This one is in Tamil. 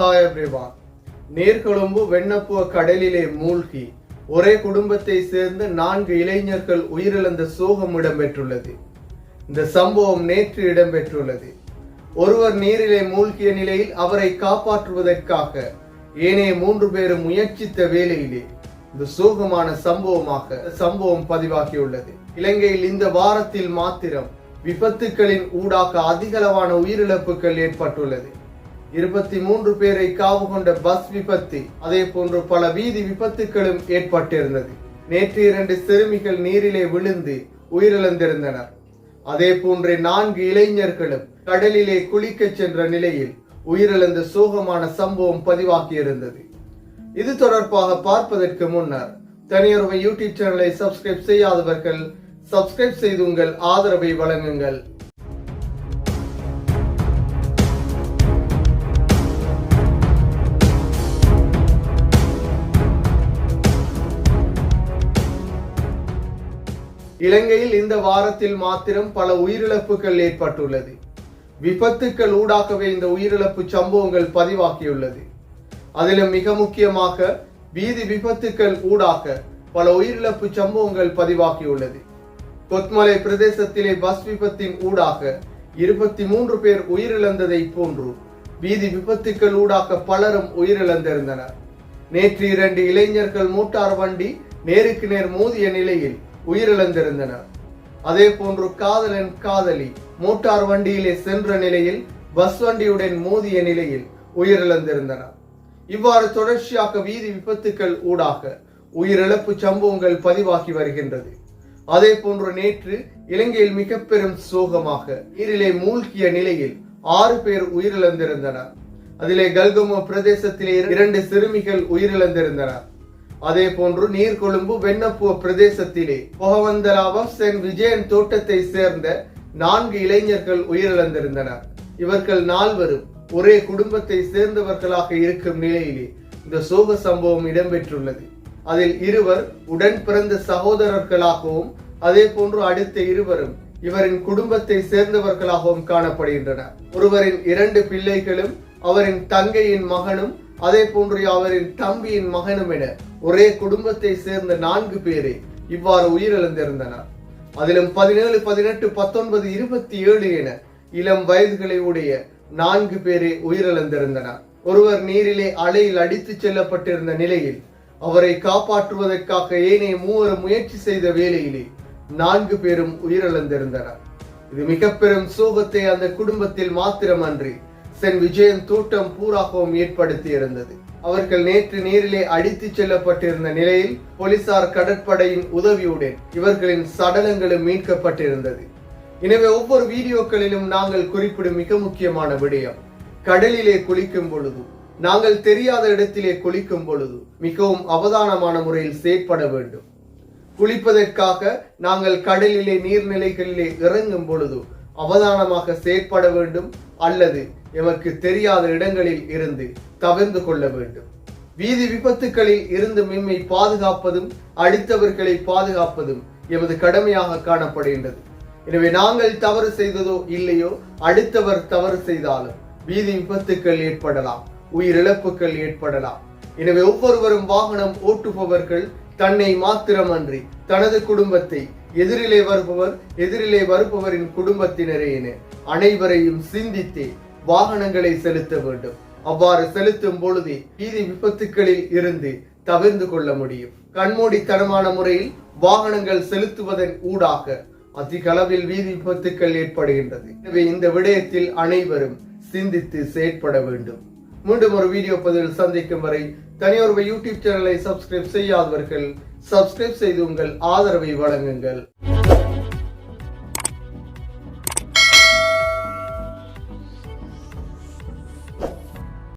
ஹாய் எவ்ரிவான் நீர்கொழும்பு வெண்ணப்புவ கடலிலே மூழ்கி ஒரே குடும்பத்தை சேர்ந்த நான்கு இளைஞர்கள் உயிரிழந்த சோகம் இடம்பெற்றுள்ளது. இந்த சம்பவம் நேற்று இடம்பெற்றுள்ளது. ஒருவர் நீரிலே மூழ்கிய நிலையில் அவரை காப்பாற்றுவதற்காக ஏனைய மூன்று பேரும் முயற்சித்த வேளையிலே இந்த சோகமான சம்பவமாக சம்பவம் பதிவாகியுள்ளது. இலங்கையில் இந்த வாரத்தில் மாத்திரம் விபத்துக்களின் ஊடாக அதிகளவான உயிரிழப்புகள் ஏற்பட்டுள்ளது. இருபத்தி மூன்று பேரை காவு கொண்ட பஸ் விபத்து அதே போன்று பல வீதி விபத்துகளும் ஏற்பட்டிருந்தது. நேற்று இரண்டு சிறுமிகள் நீரிலே விழுந்து உயிரிழந்திருந்தனர். அதே போன்று நான்கு இளைஞர்களும் கடலிலே குளிக்கச் சென்ற நிலையில் உயிரிழந்த சோகமான சம்பவம் பதிவாகியிருந்தது. இது தொடர்பாக பார்ப்பதற்கு முன்னர் தனியொருவை யூடியூப் சேனலை சப்ஸ்கிரைப் செய்யாதவர்கள் சப்ஸ்கிரைப் செய்து உங்கள் ஆதரவை வழங்குங்கள். இலங்கையில் இந்த வாரத்தில் மாத்திரம் பல உயிரிழப்புகள் ஏற்பட்டுள்ளது. விபத்துக்கள் ஊடாகவே இந்த உயிரிழப்பு சம்பவங்கள் பதிவாகியுள்ளது. அதிலும் மிக முக்கியமாக வீதி விபத்துக்கள் ஊடாக பல உயிரிழப்பு சம்பவங்கள் பதிவாகியுள்ளது. கொத்மலை பிரதேசத்திலே பஸ் விபத்தின் ஊடாக இருபத்தி மூன்று பேர் உயிரிழந்ததை போன்று வீதி விபத்துக்கள் ஊடாக பலரும் உயிரிழந்திருந்தனர். நேற்று இரண்டு இளைஞர்கள் மோட்டார் வண்டி நேருக்கு நேர் மோதிய நிலையில் உயிரிழந்திருந்தனர் அதே போன்று காதலன் காதலி மோட்டார் வண்டியிலே சென்ற நிலையில் பஸ் வண்டியுடன் மோதிய நிலையில் உயிரிழந்திருந்தனர் இவ்வாறு தொடர்ச்சியாக வீதி விபத்துக்கள் ஊடாக உயிரிழப்பு சம்பவங்கள் பதிவாகி வருகின்றது. அதே போன்று நேற்று இலங்கையில் மிக பெரும் சோகமாக நீரிலே மூழ்கிய நிலையில் ஆறு பேர் உயிரிழந்திருந்தனர். அதிலே கல்கமோ பிரதேசத்திலே இரண்டு சிறுமிகள் உயிரிழந்திருந்தனர். அதே போன்று நீர்கொழும்பு வெண்ணப்புவ பிரதேசத்திலே பொகவந்தலாவம் சென் விஜயன் தோட்டத்தை சேர்ந்த நான்கு இளைஞர்கள் உயிரிழந்திருந்தனர். இவர்கள் நால்வரும் ஒரே குடும்பத்தை சேர்ந்தவர்களாக இருக்கும் நிலையிலே இந்த சோக சம்பவம் இடம்பெற்றுள்ளது. அதில் இருவர் உடன் பிறந்த சகோதரர்களாகவும் அதே போன்று அடுத்த இருவரும் இவரின் குடும்பத்தை சேர்ந்தவர்களாகவும் காணப்படுகின்றனர். ஒருவரின் இரண்டு பிள்ளைகளும் அவரின் தங்கையின் மகனும் அதே போன்று அவரின் தம்பியின் மகனும் என ஒரே குடும்பத்தை சேர்ந்த நான்கு பேரே இவ்வாறு உயிரிழந்திருந்தனர். அதிலும் பதினேழு பதினெட்டு பத்தொன்பது இருபத்தி ஏழு என இளம் வயதுகளை உடைய நான்கு பேரே உயிரிழந்திருந்தனர். ஒருவர் நீரிலே அலையில் அடித்துச் செல்லப்பட்டிருந்த நிலையில் அவரை காப்பாற்றுவதற்காக ஏனைய மூவரும் முயற்சி செய்த வேளையிலே நான்கு பேரும் உயிரிழந்திருந்தனர். இது மிக பெரும் சோகத்தை அந்த குடும்பத்தில் மாத்திரமன்றி சென் விஜயன் தூட்டம் பூராகவும் ஏற்படுத்தி இருந்தது அவர்கள் நேற்று நீரிலே அடித்துச் செல்லப்பட்டிருந்த நிலையில் போலீசார் கடற்படையின் உதவியுடன் இவர்களின் சடலங்களும் மீட்கப்பட்டிருந்தது. எனவே ஒவ்வொரு வீடியோக்களிலும் நாங்கள் குறிப்பிடும் மிக முக்கியமான விடயம் கடலிலே குளிக்கும் பொழுது. நாங்கள் தெரியாத இடத்திலே குளிக்கும் பொழுது மிகவும் அவதானமான முறையில் செயற்பட வேண்டும். குளிப்பதற்காக நாங்கள் கடலிலே நீர்நிலைகளிலே இறங்கும் பொழுது அவதானமாக செயற்பட வேண்டும் அல்லது எமக்கு தெரியாத இடங்களில் இருந்து தவிர்ந்து கொள்ள வேண்டும். வீதி விபத்துக்களில் இருந்து மிம்மை பாதுகாப்பதும் அடித்தவர்களை பாதுகாப்பதும் எமது கடமையாக காணப்படுகின்றது. எனவே நாங்கள் தவறு செய்ததோ இல்லையோ அடுத்தவர் தவறு செய்தாலும் வீதி விபத்துக்கள் ஏற்படலாம் உயிரிழப்புகள் ஏற்படலாம். எனவே ஒவ்வொருவரும் வாகனம் ஓட்டுபவர்கள் தன்னை மாத்திரமன்றி தனது குடும்பத்தை எதிரிலே வருபவர் எதிரிலே வருபவரின் குடும்பத்தினரே என அனைவரையும் சிந்தித்தே வாகனங்களை செலுத்த வேண்டும். அவ்வாறு செலுத்தும் பொழுது வீதி விபத்துக்களில் இருந்து தவிர்ந்து கொள்ள முடியும். கண்மூடித்தனமான முறையில் வாகனங்கள் செலுத்துவதன் ஊடாக அதிக அளவில் வீதி விபத்துக்கள் ஏற்படுகின்றது. எனவே இந்த விடயத்தில் அனைவரும் சிந்தித்து செயற்பட வேண்டும். மீண்டும் ஒரு வீடியோ பதிவில் சந்திக்கும் வரை தனியொருவை யூடியூப் சேனலை சப்ஸ்கிரைப் செய்யாதவர்கள் சப்ஸ்கிரைப் செய்து உங்கள் ஆதரவை வழங்குங்கள்.